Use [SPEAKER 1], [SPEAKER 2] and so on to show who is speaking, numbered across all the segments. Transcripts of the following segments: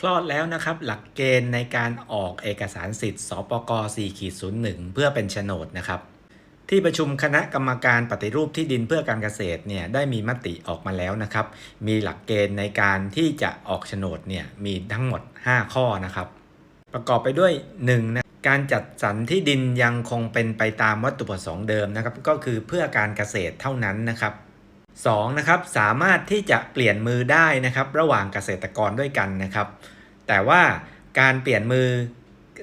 [SPEAKER 1] คลอดแล้วนะครับ หลักเกณฑ์ในการออกเอกสารสิทธิ์สปก4.01 เพื่อเป็นโฉนดนะครับ ที่ประชุมคณะกรรมการปฏิรูปที่ดินเพื่อการเกษตรเนี่ยได้มีมติออกมาแล้วนะครับ มีหลักเกณฑ์ในการที่จะออกโฉนดเนี่ยมีทั้งหมด 5 ข้อนะครับ ประกอบไปด้วย1นะการจัดสรรที่ดินยังคงเป็นไปตามวัตถุประสงค์เดิมนะครับ ก็คือเพื่อการเกษตรเท่านั้นนะครับ 2นะครับสามารถที่จะเปลี่ยนมือได้นะครับ ระหว่างเกษตรกรด้วยกันนะครับ แต่ว่าการเปลี่ยนมือ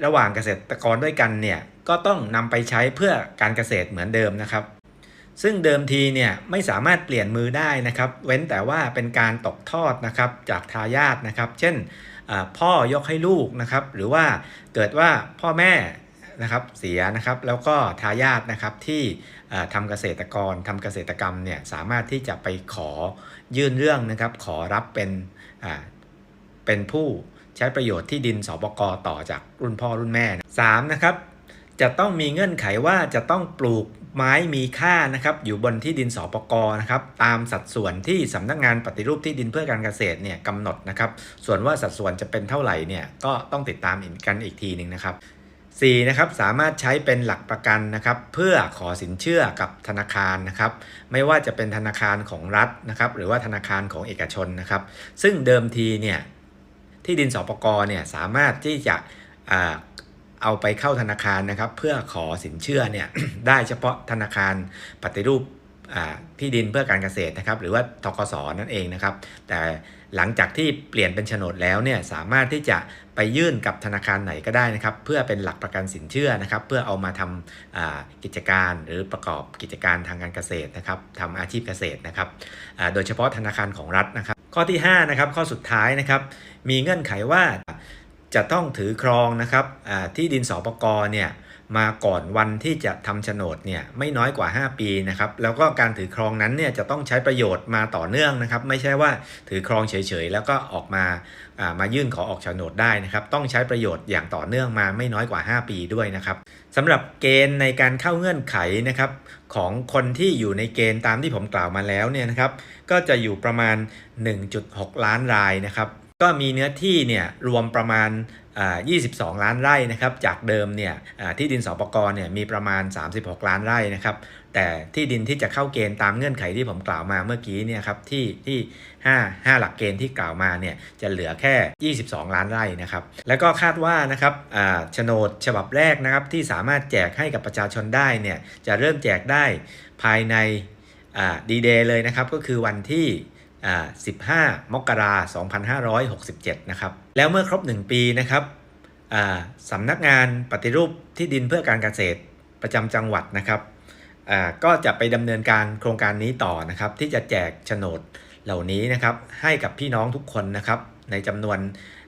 [SPEAKER 1] ระหว่างเกษตรกรด้วยกันเนี่ยก็ต้องนำไปใช้เพื่อการเกษตรเหมือนเดิมนะครับ ซึ่งเดิมทีเนี่ยไม่สามารถเปลี่ยนมือได้นะครับ เว้นแต่ว่าเป็นการตกทอดนะครับจากทายาทนะครับ เช่นพ่อยกให้ลูกนะครับ หรือว่าเกิดว่าพ่อแม่ นะครับเสียนะครับแล้วก็ทายาทนะครับที่อ่าทำเกษตรกรทำเกษตรกรรมเนี่ยสามารถที่จะไปขอยื่นเรื่องนะครับขอรับเป็นเป็นผู้ใช้ประโยชน์ที่ดินสปกต่อจากรุ่นพ่อรุ่นแม่สามนะครับจะต้องมีเงื่อนไขว่าจะต้องปลูกไม้มีค่านะครับอยู่บนที่ดินสปกนะครับตามสัดส่วนที่สำนักงานปฏิรูปที่ดินเพื่อการเกษตรเนี่ยกำหนดนะครับส่วนว่าสัดส่วนจะเป็นเท่าไหร่เนี่ยก็ต้องติดตามอีกกันอีกทีหนึ่งนะครับ 4นะครับสามารถใช้เป็นหลักประกันนะครับเพื่อขอสินเชื่อกับธนาคารนะครับไม่ว่าจะเป็นธนาคารของรัฐนะครับหรือว่าธนาคารของเอกชนนะครับ ซึ่งเดิมทีเนี่ยที่ดินสปกเนี่ยสามารถที่จะเอาไปเข้าธนาคารนะครับ เพื่อขอสินเชื่อเนี่ยได้เฉพาะธนาคารปฏิรูปที่ดินเพื่อการเกษตรนะครับ หรือว่าทกสนั่นเองนะครับ แต่ หลังจากที่เปลี่ยนเป็นโฉนดแล้วเนี่ยสามารถที่จะไปยื่นกับธนาคารไหนก็ได้นะครับ เพื่อเป็นหลักประกันสินเชื่อนะครับ เพื่อเอามาทำกิจการหรือประกอบกิจการทางการเกษตรนะครับทำอาชีพเกษตรนะครับโดยเฉพาะธนาคารของรัฐนะครับ ข้อที่5นะครับข้อสุดท้ายนะครับ มีเงื่อนไขว่าจะต้องถือครองนะครับที่ดินสปกเนี่ย มาก่อนวันที่จะทำโฉนดเนี่ยไม่น้อยกว่า 5 ปีนะครับแล้วก็การถือครองนั้นเนี่ยจะต้องใช้ประโยชน์มาต่อเนื่องนะครับไม่ใช่ว่าถือครองเฉยๆแล้วก็ออกมาามายื่นขอออกโฉนดได้นะครับต้องใช้ประโยชน์อย่างต่อเนื่องมาไม่น้อยกว่า 5 ปีด้วยนะครับสำหรับเกณฑ์ในการเข้าเงื่อนไขนะครับของคนที่อยู่ในเกณฑ์ตามที่ผมกล่าวมาแล้วเนี่ยนะครับก็จะอยู่ประมาณ 1.6 ล้านรายนะครับ ก็มีเนื้อที่เนี่ยรวมประมาณ 22 ล้านไร่นะครับ จากเดิมเนี่ยที่ดินสปกรเนี่ยมีประมาณ 36 ล้านไร่นะครับ แต่ที่ดินที่จะเข้าเกณฑ์ตามเงื่อนไขที่ผมกล่าวมาเมื่อกี้เนี่ยครับที่ที่5 5หลักเกณฑ์ที่กล่าวมาเนี่ยจะเหลือแค่ 22 ล้านไร่นะครับ แล้วก็คาดว่านะครับโฉนดฉบับแรกนะครับที่สามารถแจกให้กับประชาชนได้เนี่ยจะเริ่มแจกได้ภายในดีเดย์เลยนะครับ ก็คือวันที่ 15 มกราคม2567 นะครับ แล้วเมื่อครบ 1 ปีนะครับสำนักงานปฏิรูปที่ดินเพื่อการเกษตรประจำจังหวัดนะครับก็จะไปดำเนินการโครงการนี้ต่อนะครับ ที่จะแจกโฉนดเหล่านี้นะครับ ให้กับพี่น้องทุกคนนะครับ ในจำนวน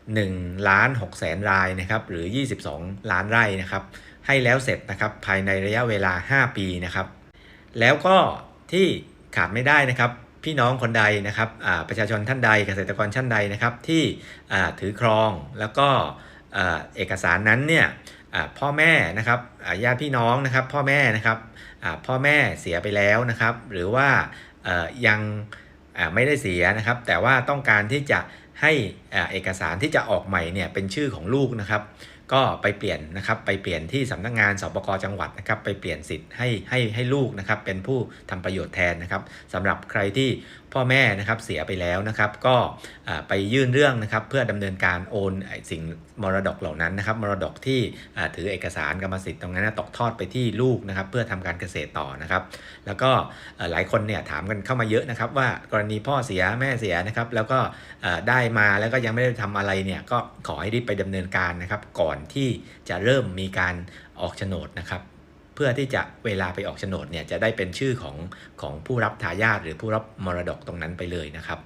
[SPEAKER 1] 1ล้าน6แสนรายนะครับ หรือ 22 ล้านไร่นะครับ ให้แล้วเสร็จนะครับ ภายในระยะเวลา 5 ปีนะครับ แล้วก็ที่ขาดไม่ได้นะครับ พี่น้องคนใดนะครับประชาชนท่านใดเกษตรกรท่านใดนะครับที่ถือครองแล้วก็เอกสารนั้นเนี่ยพ่อแม่นะครับญาติพี่น้องนะครับพ่อแม่นะครับพ่อแม่เสียไปแล้วนะครับ หรือว่ายังไม่ได้เสียนะครับ แต่ว่าต้องการที่จะให้เอกสารที่จะออกใหม่เนี่ยเป็นชื่อของลูกนะครับ ก็ไปเปลี่ยนนะครับไปเปลี่ยนที่สำนักงานสปกจังหวัดนะครับไปเปลี่ยนสิทธิ์ให้ให้ให้ลูกนะครับเป็นผู้ทำประโยชน์แทนนะครับสำหรับใครที่พ่อแม่นะครับเสียไปแล้วนะครับก็ไปยื่นเรื่องนะครับเพื่อดำเนินการโอนสิ่งมรดกเหล่านั้นนะครับมรดกที่ถือเอกสารกรรมสิทธิ์ตรงนั้นตกทอดไปที่ลูกนะครับเพื่อทำการเกษตรต่อนะครับ แล้วก็หลายคนเนี่ยถามกันเข้ามาเยอะนะครับ ว่ากรณีพ่อเสียแม่เสียนะครับแล้วก็ได้มาแล้วก็ยังไม่ได้ทำอะไรเนี่ยก็ขอให้รีบไปดำเนินการนะครับก่อนที่จะเริ่มมีการออกโฉนดนะครับ เพื่อที่จะเวลาไปออกโฉนดเนี่ยจะได้เป็นชื่อของของผู้รับทายาทหรือผู้รับมรดกตรงนั้นไปเลยนะครับ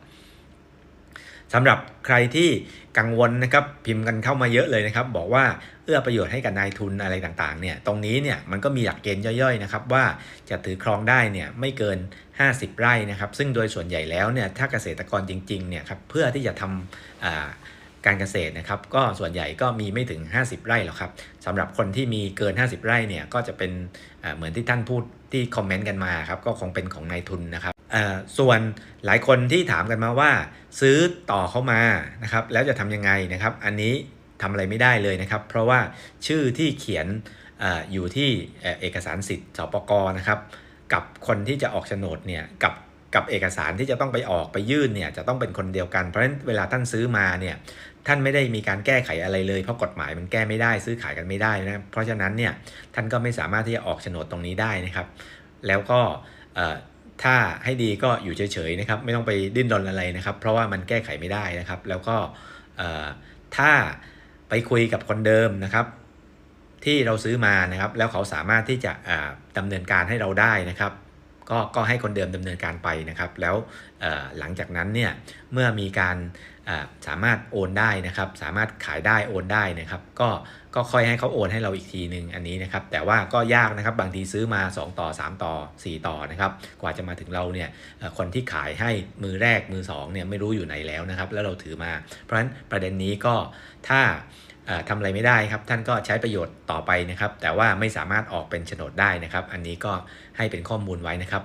[SPEAKER 1] สำหรับใครที่กังวลนะครับพิมพ์กันเข้ามาเยอะเลยนะครับ บอกว่าเอื้อประโยชน์ให้กับนายทุนอะไรต่างๆเนี่ยตรงนี้เนี่ยมันก็มีหลักเกณฑ์ย่อยๆนะครับว่าจะถือครองได้เนี่ยไม่เกิน 50 ไร่นะครับ ซึ่งโดยส่วนใหญ่แล้วเนี่ยถ้าเกษตรกรจริงๆเนี่ยครับเพื่อที่จะทำ การเกษตรนะครับ ก็ส่วนใหญ่ก็มีไม่ถึง 50 ไร่หรอกครับสำหรับคนที่มีเกิน 50 ไร่เนี่ยก็จะเป็นเหมือนที่ท่านพูดที่คอมเมนต์กันมาครับก็คงเป็นของนายทุนนะครับส่วนหลายคนที่ถามกันมาว่า ซื้อต่อเข้ามานะครับแล้วจะทำยังไงนะครับ อันนี้ทำอะไรไม่ได้เลยนะครับ เพราะว่าชื่อที่เขียนออยู่ที่เอ่อเอกสารสิทธิ์สปกนะครับ กับคนที่จะออกโฉนดเนี่ยกับกับเอกสารที่จะต้องไปออกไปยื่นเนี่ยจะต้องเป็นคนเดียวกันเพราะฉะนั้นเวลาท่านซื้อมาเนี่ย ท่านไม่ได้มีการแก้ไขอะไรเลย เพราะกฎหมายมันแก้ไม่ได้ซื้อขายกันไม่ได้นะเพราะฉะนั้นเนี่ยท่านก็ไม่สามารถที่จะออกโฉนดตรงนี้ได้นะครับ แล้วก็ถ้าให้ดีก็อยู่เฉยๆนะครับไม่ต้องไปดิ้นรนอะไรนะครับ เพราะว่ามันแก้ไขไม่ได้นะครับ แล้วก็ถ้าไปคุยกับคนเดิมนะครับ ที่เราซื้อมานะครับ แล้วเขาสามารถที่จะอ่าดำเนินการให้เราได้นะครับ ก็ก็ให้คนเดิมดำเนินการไปนะครับ แล้วหลังจากนั้นเนี่ยเมื่อมีการ สามารถโอนได้นะครับ สามารถขายได้โอนได้นะครับ ก็ก็ค่อยให้เขาโอนให้เราอีกทีหนึ่งอันนี้นะครับ แต่ว่าก็ยากนะครับบางทีซื้อมา 2 ต่อ 3 ต่อ 4 ต่อนะครับ กว่าจะมาถึงเราเนี่ยคนที่ขายให้มือแรกมือ2เนี่ยไม่รู้อยู่ไหนแล้วนะครับ แล้วเราถือมา เพราะฉะนั้นประเด็นนี้ก็ถ้าทำอะไรไม่ได้ครับ ท่านก็ใช้ประโยชน์ต่อไปนะครับ แต่ว่าไม่สามารถออกเป็นโฉนดได้นะครับ อันนี้ก็ให้เป็นข้อมูลไว้นะครับ